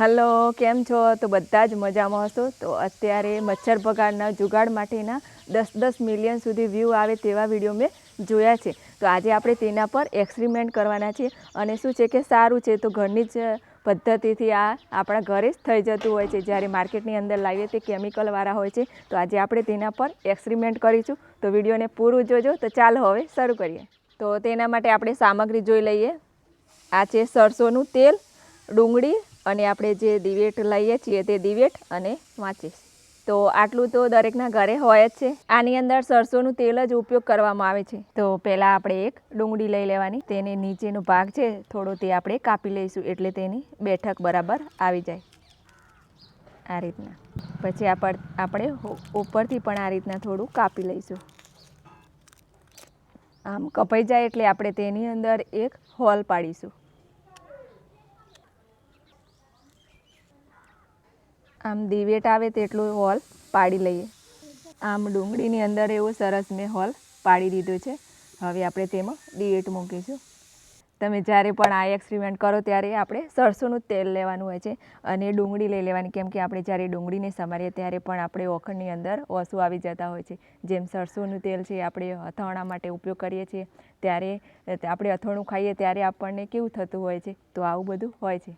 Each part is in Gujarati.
હલો, કેમ છો? તો બધા જ મજામાં હશો? તો અત્યારે મચ્છર ભગાડના જુગાડ માટેના દસ દસ મિલિયન સુધી વ્યૂ આવે તેવા વીડિયો મેં જોયા છે. તો આજે આપણે તેના પર એક્સપેરિમેન્ટ કરવાના છે અને શું છે કે સારું છે, તો ઘરની જ પદ્ધતિથી આ આપણા ઘરે જ થઈ જતું હોય છે. જ્યારે માર્કેટની અંદર લાવીએ તે કેમિકલવાળા હોય છે. તો આજે આપણે તેના પર એક્સપેરિમેન્ટ કરીશું. તો વિડીયોને પૂરું જોજો. તો ચાલો હવે શરૂ કરીએ. તો તેના માટે આપણે સામગ્રી જોઈ લઈએ. આ છે સરસોનું તેલ, ડુંગળી અને આપણે જે દિવેટ લઈએ છીએ તે દિવેટ અને માચીસ તો આટલું તો દરેકના ઘરે હોય જ છે. આની અંદર સરસોનું તેલ જ ઉપયોગ કરવામાં આવે છે. તો પહેલાં આપણે એક ડુંગળી લઈ લેવાની. તેને નીચેનો ભાગ છે, થોડો તે આપણે કાપી લઈશું એટલે તેની બેઠક બરાબર આવી જાય. આ રીતના. પછી આપણ ઉપરથી પણ આ રીતના થોડું કાપી લઈશું. આમ કપાઈ જાય એટલે આપણે તેની અંદર એક હોલ પાડીશું. આમ દિવેટ આવે તેટલું હોલ પાડી લઈએ. આમ ડુંગળીની અંદર એવો સરસ મેં હોલ પાડી દીધો છે. હવે આપણે તેમાં દિવેટ મૂકીશું. તમે જ્યારે પણ આ એક્સપેરિમેન્ટ કરો ત્યારે આપણે સરસોનું તેલ લેવાનું હોય છે અને ડુંગળી લઈ લેવાની. કેમ કે આપણે જ્યારે ડુંગળીને સમારીએ ત્યારે પણ આપણે ઓખણની અંદર ઓસું આવી જતા હોય છે. જેમ સરસોનું તેલ છે આપણે અથાણા માટે ઉપયોગ કરીએ છીએ, ત્યારે આપણે અથાણું ખાઈએ ત્યારે આપણને કેવું થતું હોય છે? તો આવું બધું હોય છે.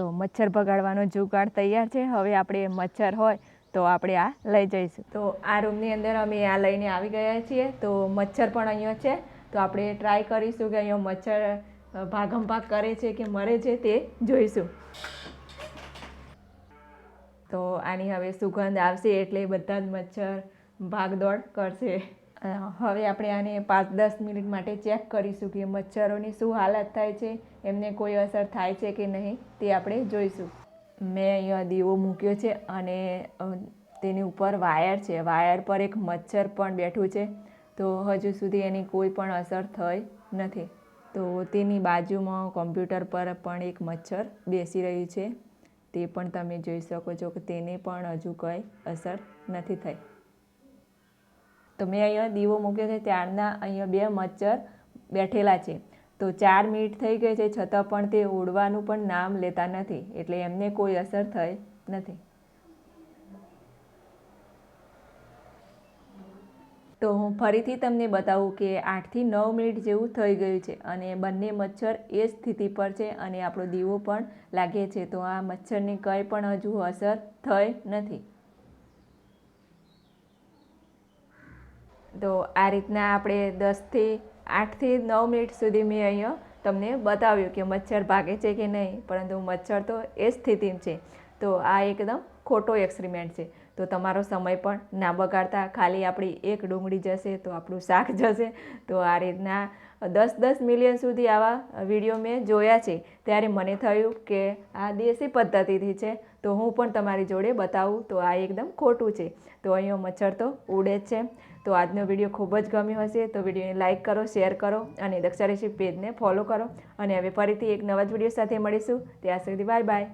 તો મચ્છર ભગાડવાનો જુગાડ તૈયાર છે. હવે આપણે મચ્છર હોય તો આપણે આ લઈ જઈશું. તો આ રૂમની અંદર અમે આ લઈને આવી ગયા છીએ. તો મચ્છર પણ અહીંયા છે. તો આપણે ટ્રાય કરીશું કે અહીંયા મચ્છર ભાગમ ભાગ કરે છે કે મરે છે તે જોઈશું. તો આની હવે સુગંધ આવશે એટલે બધા જ મચ્છર ભાગદોડ કરશે. હવે આપણે આને પાંચ દસ મિનિટ માટે ચેક કરીશું કે મચ્છરોની શું હાલત થાય છે, એમને કોઈ અસર થાય છે કે નહીં, તે આપણે જોઈશું. મેં અહીંયા દીવો મૂક્યો છે અને તેની ઉપર વાયર છે. વાયર પર એક મચ્છર પણ બેઠું છે. તો હજુ સુધી એની કોઈ પણ અસર થઈ નથી. તો તેની બાજુમાં કોમ્પ્યુટર પર પણ એક મચ્છર બેસી રહ્યું છે. તે પણ તમે જોઈ શકો છો કે તેને પણ હજુ કંઈ અસર નથી થઈ. તો મેં અહીંયા દીવો મૂક્યો છે, ત્યારના અહીંયા બે મચ્છર બેઠેલા છે. તો ચાર મિનિટ થઈ ગઈ છે, છતાં પણ તે ઉડવાનું પણ નામ લેતા નથી, એટલે એમને કોઈ અસર થઈ નથી. તો હું ફરીથી તમને બતાવું કે આઠથી નવ મિનિટ જેવું થઈ ગયું છે અને બંને મચ્છર એ સ્થિતિ પર છે અને આપણો દીવો પણ લાગે છે, તો આ મચ્છરને કંઈ પણ હજુ અસર થઈ નથી. તો આ રીતના આપણે દસથી આઠથી નવ મિનિટ સુધી મેં અહીંયા તમને બતાવ્યું કે મચ્છર ભાગે છે કે નહીં, પરંતુ મચ્છર તો એ સ્થિતિમાં છે. તો આ એકદમ ખોટો એક્સપેરિમેન્ટ છે. તો તમારો સમય પણ ના બગાડતા, ખાલી આપણી એક ડુંગળી જશે તો આપણું શાક જશે. તો આ રીતના દસ દસ મિલિયન સુધી આવા વીડિયો મેં જોયા છે. ત્યારે મને થયું કે આ દેશી પદ્ધતિથી છે. તો હું પણ તમારી જોડે બતાવું. તો આ એકદમ ખોટું છે. તો અહીંયા મચ્છર તો ઉડે જ છે. તો આજનો વીડિયો ખૂબ જ ગમ્યો હશે. તો વિડીયોને લાઇક કરો, શેર કરો અને દક્ષા રેસીપી પેજને ફોલો કરો. અને હવે ફરીથી એક નવા જ વીડિયો સાથે મળીશું. ત્યાં સુધી બાય બાય.